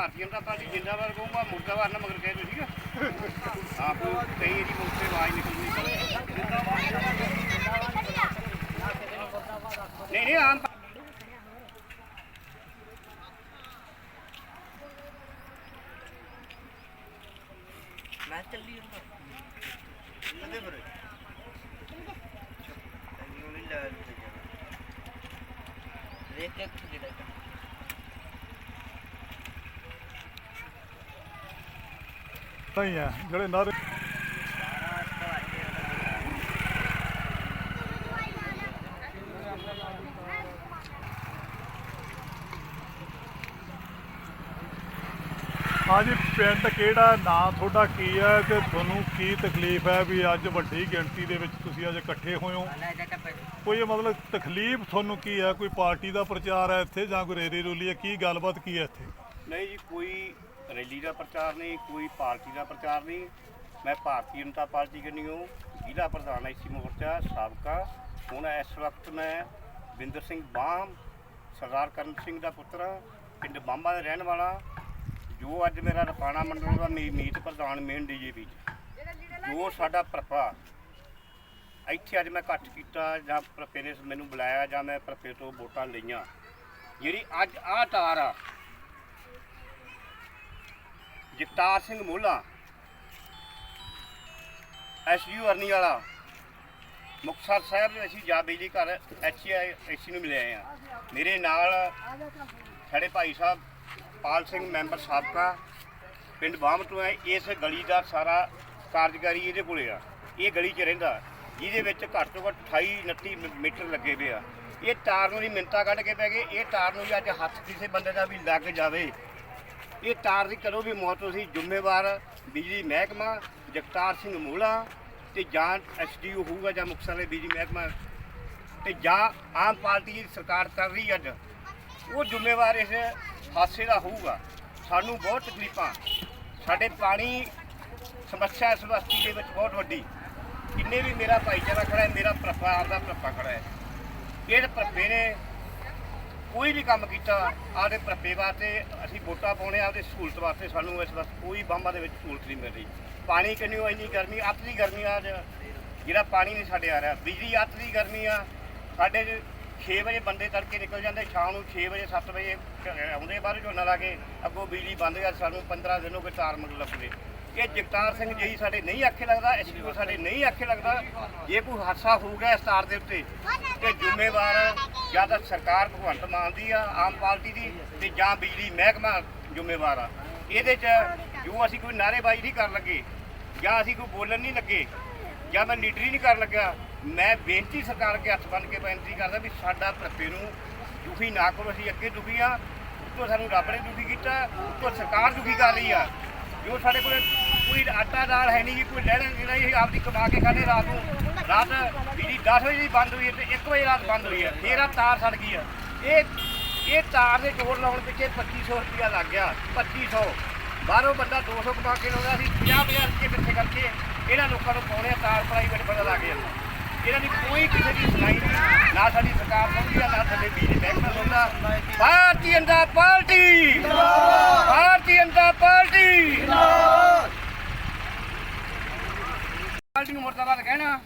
ਭਾਰਤੀ Janata party ਜਿੰਦਾਬਾਦ ਕਹੂੰਗਾ ਮੁਰਦਾਬਾਦ ਨਾ ਮਗਰ ਕਹਿ ਦੋ ਠੀਕ ਆ? ਆਪ ਕਈ ਇਹਦੀ ਮੁਖ ਤੇ ਆਵਾਜ਼ ਨਿਕਲਦੀ ਨਹੀਂ ਨਹੀਂ, ਆਮ ਮੈਂ ਚੱਲੀ ਜਾਂਦਾ ਕਦੇ ਫਿਰ ਤੈਨੂੰ ਨਹੀਂ ਲੈ ਤੇ ਜਾਣਾ। ਦੇਖ ਕੇ ਜਿਹੜਾ ਨਹੀਂ ਆ ਜਿਹੜੇ ਨਾਰੇ ਹਾਂਜੀ, ਪਿੰਡ ਕਿਹੜਾ, ਨਾਂ ਤੁਹਾਡਾ ਕੀ ਹੈ ਤੇ ਤੁਹਾਨੂੰ ਕੀ ਤਕਲੀਫ ਹੈ ਵੀ ਅੱਜ ਵੱਡੀ ਗਿਣਤੀ ਦੇ ਵਿੱਚ ਤੁਸੀਂ ਅੱਜ ਇਕੱਠੇ ਹੋਏ ਹੋ? ਕੋਈ ਮਤਲਬ ਤਕਲੀਫ ਤੁਹਾਨੂੰ ਕੀ ਹੈ? ਕੋਈ ਪਾਰਟੀ ਦਾ ਪ੍ਰਚਾਰ ਹੈ ਇੱਥੇ ਜਾਂ ਕੋਈ ਰੇਰੀ ਰੂਲੀ ਹੈ? ਕੀ ਗੱਲਬਾਤ ਕੀ ਹੈ ਇੱਥੇ? ਨਹੀਂ ਜੀ, ਕੋਈ ਰੈਲੀ ਦਾ ਪ੍ਰਚਾਰ ਨਹੀਂ ਕੋਈ ਪਾਰਟੀ ਦਾ ਪ੍ਰਚਾਰ ਨਹੀਂ। ਮੈਂ ਭਾਰਤੀ ਜਨਤਾ ਪਾਰਟੀ ਕੰਨਿਓ ਜ਼ਿਲ੍ਹਾ ਪ੍ਰਧਾਨ ਐਸੀ ਮੋਰਚਾ ਸਾਬਕਾ। ਹੁਣ ਇਸ ਵਕਤ ਮੈਂ ਬਿੰਦਰ ਸਿੰਘ ਬਾਮ ਸਰਦਾਰ ਕਰਨ ਸਿੰਘ ਦਾ ਪੁੱਤਰ ਹਾਂ, ਪਿੰਡ ਬਾਂਬਾ ਦਾ ਰਹਿਣ ਵਾਲਾ ਜੋ ਅੱਜ ਮੇਰਾ ਰਪਾਣਾ ਮੰਡਲ ਦਾ ਮੀ- ਮੀਤ ਪ੍ਰਧਾਨ ਮੇਨ ਡੀਜੇਪੀ ਜੋ। ਸਾਡਾ ਪ੍ਰਪਾ ਇੱਥੇ ਅੱਜ ਮੈਂ ਇਕੱਠ ਕੀਤਾ ਜਾਂ ਪ੍ਰਪੇ ਨੇ ਮੈਨੂੰ ਬੁਲਾਇਆ ਜਾਂ ਮੈਂ ਪ੍ਰਪੇ ਤੋਂ ਵੋਟਾਂ ਲਈਆਂ। ਜਿਹੜੀ ਅੱਜ ਆਹ ਤਾਰ ਆ ਜਗਤਾਰ ਸਿੰਘ ਮੋਲਾ ਐਸਯੂ ਅਰਨੀ ਵਾਲਾ, ਮੁਕਤਸਰ ਸਾਹਿਬ ਦੇ ਅਸੀਂ ਜਾ ਬਿਜਲੀ ਘਰ ਐਚਆਈ ਐਸੀ ਨੂੰ ਮਿਲੇ ਆ ਮੇਰੇ ਨਾਲ ਸਾਡੇ ਭਾਈ ਸਾਹਿਬ ਪਾਲ ਸਿੰਘ, ਮੈਂਬਰ ਸਾਬਕਾ, ਪਿੰਡ ਬਾਹਮ ਤੋਂ ਹੈ ਇਸ ਗਲੀ ਦਾ ਸਾਰਾ ਕਾਰਜਕਾਰੀ ਇਹਦੇ ਕੋਲੇ ਆ। ਇਹ ਗਲੀ 'ਚ ਰਹਿੰਦਾ, ਜਿਹਦੇ ਵਿੱਚ ਘੱਟ ਤੋਂ ਘੱਟ 28 29 ਮ- ਮੀਟਰ ਲੱਗੇ ਪਏ ਆ। ਇਹ ਤਾਰ ਨੂੰ ਦੀ ਮਿੰਤਾ ਕੱਢ ਕੇ ਪੈ ਗਏ, ਇਹ ਤਾਰ ਨੂੰ ਵੀ ਅੱਜ ਹੱਥ ਕਿਸੇ ਬੰਦੇ ਦਾ ਵੀ ਲੱਗ ਜਾਵੇ। ਇਹ ਤਾਰ ਦੀ ਕਦੋਂ ਵੀ ਮੌਤ ਤੁਸੀਂ ਜ਼ਿੰਮੇਵਾਰ ਬਿਜਲੀ ਮਹਿਕਮਾ ਜਗਤਾਰ ਸਿੰਘ ਮੂਲਾ ਤੇ ਜਾਂ ਐਸਡੀਓ ਹੋਊਗਾ ਜਾਂ ਮੁਕਤਸਰ ਦੇ ਬਿਜਲੀ ਮਹਿਕਮਾ ਤੇ ਜਾਂ ਆਮ ਪਾਰਟੀ ਦੀ ਸਰਕਾਰ ਕਰ ਰਹੀ ਅੱਜ। ਉਹ ਜ਼ਿੰਮੇਵਾਰ ਇਸ ਹਾਦਸੇ ਦਾ ਹੋਊਗਾ। ਸਾਨੂੰ ਬਹੁਤ ਤਕਲੀਫਾਂ। ਸਾਡੇ ਪਾਣੀ ਸਮੱਸਿਆ ਇਸ ਬਸਤੀ ਦੇ ਵਿੱਚ ਬਹੁਤ ਵੱਡੀ। ਕਿੰਨੇ ਵੀ ਮੇਰਾ ਭਾਈਚਾਰਾ ਖੜਾ ਹੈ, ਮੇਰਾ ਪਰਿਵਾਰ ਦਾ ਭਰਪਾ ਖੜਾ ਹੈ। ਇਹ ਭਰਪੇ ਨੇ ਕੋਈ ਵੀ ਕੰਮ ਕੀਤਾ। ਆਦੇ ਭਰਪੇ ਵਾਸਤੇ ਅਸੀਂ ਵੋਟਾਂ ਪਾਉਣੇ ਆਪਦੇ ਸਹੂਲਤ ਵਾਸਤੇ ਸਾਨੂੰ ਇਸ ਵਕਤ ਕੋਈ ਬੰਬਾਂ ਦੇ ਵਿੱਚ ਸਹੂਲਤ ਨਹੀਂ ਮਿਲ ਰਹੀ ਪਾਣੀ ਕਿੰਨੀ, ਇੰਨੀ ਗਰਮੀ ਅੱਤ ਦੀ ਗਰਮੀ ਆ ਅੱਜ। ਜਿਹੜਾ ਪਾਣੀ ਨਹੀਂ ਸਾਡੇ ਆ ਰਿਹਾ। ਬਿਜਲੀ ਅੱਤ ਦੀ ਗਰਮੀ ਆ। ਸਾਡੇ 6 ਵਜੇ ਬੰਦੇ ਤੜਕੇ ਨਿਕਲ ਜਾਂਦੇ, ਸ਼ਾਮ ਨੂੰ 6 ਵਜੇ 7 ਵਜੇ ਆਉਂਦੇ ਬਾਹਰ ਝੋਨਾ ਲਾ ਕੇ, ਅੱਗੋਂ ਬਿਜਲੀ ਬੰਦ ਆ ਸਾਨੂੰ 15 ਦਿਨ ਹੋ ਗਏ ਤਾਰ ਮੰਗ ਲੱਭਦੇ ਇਹ ਜਗਤਾਰ ਸਿੰਘ ਜੀ ਸਾਡੇ ਨਹੀਂ ਆਖੇ ਲੱਗਦਾ ਐਸਪੀਓ ਸਾਡੇ ਨਹੀਂ ਆਖੇ ਲੱਗਦਾ। ਜੇ ਕੋਈ ਹਾਦਸਾ ਹੋ ਗਿਆ ਇਸ ਤਾਰ ਦੇ ਉੱਤੇ, ਤੇ ਜ਼ਿੰਮੇਵਾਰ ਜਾਂ ਤਾਂ ਸਰਕਾਰ ਭਗਵੰਤ ਮਾਨ ਦੀ ਆ, ਆਮ ਪਾਰਟੀ ਦੀ, ਤੇ ਜਾਂ ਬਿਜਲੀ ਮਹਿਕਮਾ ਜ਼ਿੰਮੇਵਾਰ ਆ। ਇਹਦੇ 'ਚ ਜੋ ਅਸੀਂ ਕੋਈ ਨਾਅਰੇਬਾਜ਼ੀ ਨਹੀਂ ਕਰਨ ਲੱਗੇ, ਜਾਂ ਅਸੀਂ ਕੋਈ ਬੋਲਣ ਨਹੀਂ ਲੱਗੇ, ਜਾਂ ਮੈਂ ਲੀਡਰੀ ਨਹੀਂ ਕਰਨ ਲੱਗਾ ਮੈਂ ਬੇਨਤੀ ਸਰਕਾਰ ਅੱਗੇ ਹੱਥ ਬੰਨ੍ਹ ਕੇ ਬੇਨਤੀ ਕਰਦਾ ਵੀ ਸਾਡਾ ਭਰਪੇ ਨੂੰ ਦੁਖੀ ਨਾ ਕਰੋ, ਅਸੀਂ ਅੱਗੇ ਦੁਖੀ ਆ, ਉੱਤੋਂ ਸਾਨੂੰ ਰੱਬ ਨੇ ਦੁਖੀ ਕੀਤਾ, ਉੱਤੋਂ ਸਰਕਾਰ ਦੁਖੀ ਕਰ ਰਹੀ ਆ। ਜੋ ਸਾਡੇ ਕੋਲ ਕੋਈ ਆਟਾ ਦਾਲ ਹੈ ਨਹੀਂ ਜੀ ਕੋਈ ਲੈਣਾ ਜਿਹੜਾ ਇਹ ਆਪਦੀ ਕਮਾ ਕੇ ਖਾਣੇ ਰਾਤ ਨੂੰ। ਰਾਤ ਬਿਜਲੀ 10 ਵਜੇ ਦੀ ਬੰਦ ਹੋਈ ਹੈ ਤੇ 1 ਵਜੇ ਰਾਤ ਬੰਦ ਹੋਈ ਹੈ, ਫੇਰ ਆ ਤਾਰ ਸੜ ਗਈ ਆ ਇਹ ਇਹ ਤਾਰ ਦੇ ਜੋੜ ਲਾਉਣ ਪਿੱਛੇ 2500 ਰੁਪਇਆ ਲੱਗ ਗਿਆ 2500 ਬਾਹਰੋਂ ਬੰਦਾ 200 ਕਮਾ ਕੇ ਲਾਉਂਦਾ ਸੀ 50 50 ਰੁਪਏ ਇਕੱਠੇ ਕਰਕੇ ਇਹਨਾਂ ਲੋਕਾਂ ਨੂੰ ਪਾਉਣੇ ਆ, ਤਾਰ ਪ੍ਰਾਈਵੇਟ ਬੰਦਾ ਲੱਗ ਜਾਂਦਾ ਇਹਨਾਂ ਦੀ ਕੋਈ ਕਿਸੇ ਦੀ ਸੁਣਾਈ ਨਹੀਂ, ਨਾ ਸਾਡੀ ਸਰਕਾਰ ਸੁਣਦੀ ਆ, ਨਾ ਸਾਡੇ ਬਿਜਲੀ ਮਹਿਕਮਾ ਸੁਣਦਾ। Bharatiya Janata party, Bharatiya Janata party. Party ਨੂੰ ਮੁਰਦਾਬਾਦ ਕਹਿਣਾ।